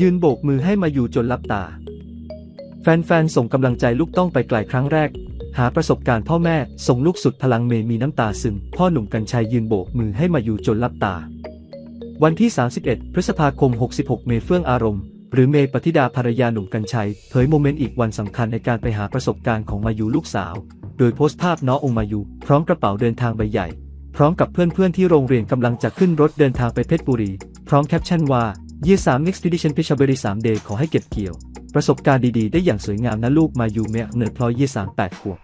ยืนโบกมือให้มาอยู่จนลับตา แฟนๆ ส่งกำลังใจลูกต้องไปไกลครั้งแรก หาประสบการณ์พ่อแม่ ส่งลูกสุดพลังเมย์มีน้ำตาซึมพ่อหนุ่มกัญชัยยืนโบกมือให้มาอยู่จนลับตา วันที่ 31 พฤษภาคม 66 เมเฟื่องอารมณ์ หรือเมย์ปฏิดาภรรยาหนุ่มกัญชัยเผยโมเมนต์อีกวันสำคัญในการไปหาประสบการณ์ของมายูลูกสาว โดยโพสต์ภาพน้ององมายูพร้อมกระเป๋าเดินทางใบใหญ่ พร้อมกับเพื่อนๆที่โรงเรียนกำลังจะขึ้นรถเดินทางไปเพชรบุรี พร้อมแคปชั่นว่า Year 3 Expedition เพชรบุรี3 Day ขอให้เก็บเกี่ยว ประสบการณ์ดีๆ ได้อย่างสวยงามนะลูกมายูเมะเนิร์ดพลอย Year 3 8ขวบ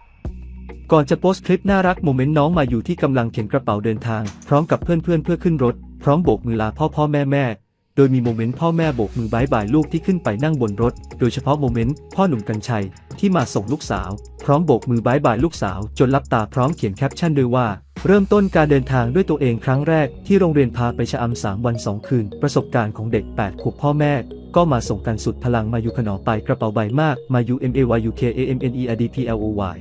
ก่อนจะโพสต์คลิปน่ารักโมเมนต์น้องมาอยู่ที่กำลังเข็นกระเป๋าเดินทาง พร้อมกับเพื่อนๆเพื่อขึ้นรถ พร้อมโบกมือลาพ่อพ่อแม่แม่โดยมีโมเมนต์พ่อแม่โบกมือบายบายลูกที่ขึ้นไปนั่งบนรถ โดยเฉพาะโมเมนต์พ่อหนุ่มกัญชัยที่มาส่งลูกสาว พร้อมโบกมือบายบายลูกสาว จนลับตาพร้อมเขียนแคปชั่นด้วยว่า เริ่มต้นการเดินทางด้วยตัวเองครั้งแรกที่โรงเรียนพาไปชะอำสามวันสองคืน ประสบการณ์ของเด็ก 8 ขวบพ่อแม่ ก็มาส่งกันสุดพลังมาอยู่ขนอไปกระเป๋าใบมากมาอยู่ M A Y U K A M N E R D P L O Y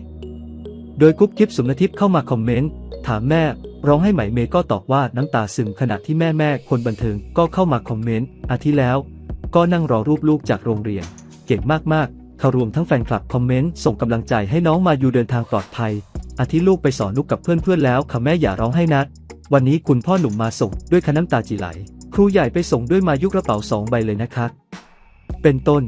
โดยกุ๊บกิ๊บสุมนทิพย์เข้ามาคอมเมนต์ ถามแม่ ร้องให้ไหมเมย์ก็ตอบว่าน้ำตาซึมขณะที่แม่แม่คนบันเทิงก็เข้ามาคอมเมนต์อาทิแล้ว ก็นั่งรอรูปลูกจากโรงเรียน เก่งมากๆเขารวมทั้งแฟนคลับคอมเมนต์ส่งกำลังใจให้น้องมาอยู่เดินทางปลอดภัย อาทิลูกไปสอนนุกกับเพื่อนๆแล้วค่ะแม่อย่าร้องให้นะวันนี้คุณพ่อหนุ่มมาส่งด้วยคันน้ำตาจีไหล ครูใหญ่ไปส่งด้วยมายุกระเป๋าสองใบเลยนะคะ เป็นต้น